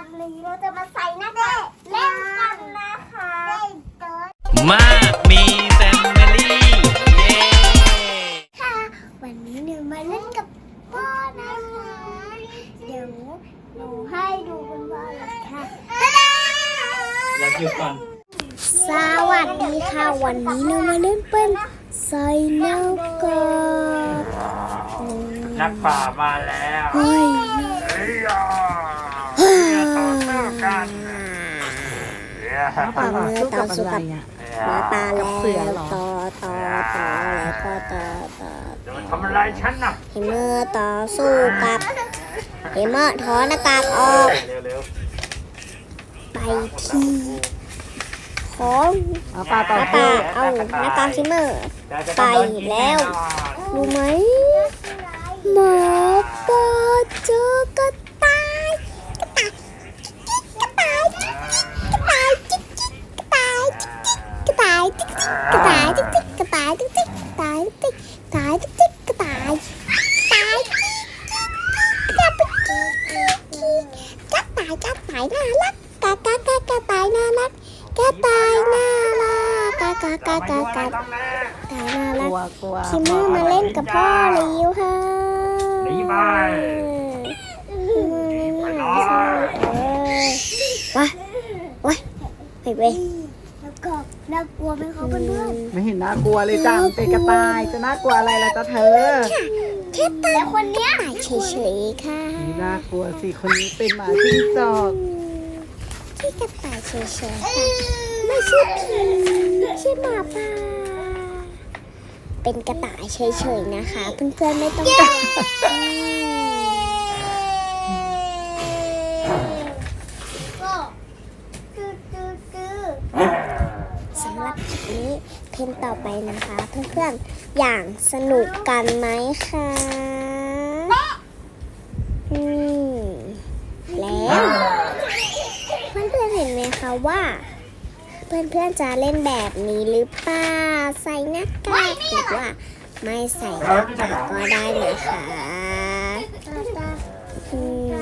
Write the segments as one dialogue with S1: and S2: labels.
S1: วันนี้เราจะมาใส่หน้ากากเล่นกันนะคะ
S2: มามีแฟมิลี่เย้
S1: ค่ะ วันนี้หนูมาเล่นกับพ่อนะคะเดี๋ยวหนูให้ดูคุณพ่อเลยค่ะ
S2: อยากอยู่ก่อน
S1: สวัสดีค่ะ วันนี้เรามาเล่นเป็นใส่หน้ากาก
S2: นักป่ามาแล้ว
S1: เฮ้ย
S2: เย้ต่อ
S1: มือต่อสู้กับหมาป่าแล้ว
S3: เสือเหรอ
S1: ต่อต่อต่อแล้วก็ต่อต่อ
S2: จะมาทำอะไรฉันน่ะ
S1: เฮเมอร์ต่อสู้กับเฮเมอร์ถอนหน้ากากออก
S2: เร็ว
S1: ไปที่ของ
S3: เอาปลาต่อ
S1: หน้า
S3: สู้
S1: ตาเอาหน้ากากเฮเมอร์
S2: ๆจะจะ
S1: ไป
S2: ต้องโดนกิน
S1: แล้ว
S2: น่นอน
S1: รู้ไหม กกตายน่ารักกะกะกะกะกะต้
S2: องแน่
S1: กระต่ายน่ารั
S3: ลั
S1: ก
S3: วกลัว
S1: คิมมอมาเล่นกับพ่อลิวค่ะ
S2: หนีไป
S1: คิมเมอร์เล่นกับพ่อเออว้าว้าไปไปแล้วก็น่ากลัวไหมคะเพื่อน
S3: ไม่เห็นน่ากลัวเลยจ้ามันเป็นกระต่ายจะน่ากลัวอะไรล่ะจ้าเธอ
S1: แค่ตายคนเนี้ยเฉยๆค่ะ
S3: น่ากลัวสิคนนี้เป็นหมาจิ้งจอก
S1: ที่กระต่ายเฉยๆค่ะไม่ใช่ผีใช่หมาป่าเป็นกระต่ายเฉยๆนะคะ เพื่อนๆไม่ต้องตกสำหรับคลิปนี้เพลงต่อไปนะคะ เพื่อนๆอย่างสนุกกันไหมคะอืมแล้ว เพื่อ นๆเห็นไหมคะว่า เพื่อนๆจะเล่นแบบนี้หรือเปล่าใส่หน้ากากหรือว่าไม่ใส่หน้ากากก็ได้นะคะอืม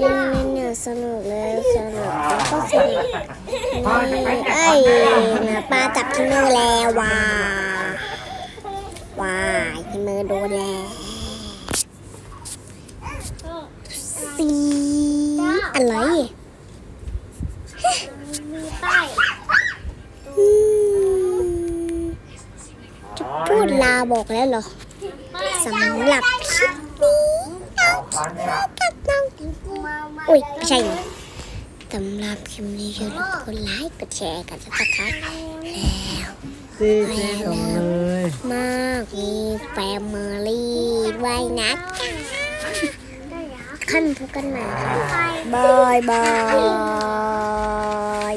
S1: เล่นเนี่ยสนุกเลยสนุกแล้วก็สนุกนี่เอ้ยนะปลาจับที่มือแล้วว้าว้าที่มือโดนแล้วสีอะไร ดลาบอกแล้วเหรอสำหรับคลิปนี้เอากับน้องอุ้ยไม่ใช่สำหรับคลิปนี้อย่าลืมกดไลค์กดแชร์กดซับสไครต์แล้ว
S3: ซีซีตรงเลย
S1: มากมีแฟมิลี่ด้วยนะขั้นพบกันใหม่บายบาย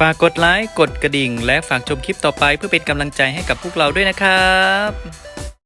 S2: ฝากกดไลค์ กดกระดิ่ง และฝากชมคลิปต่อไปเพื่อเป็นกำลังใจให้กับพวกเราด้วยนะครับ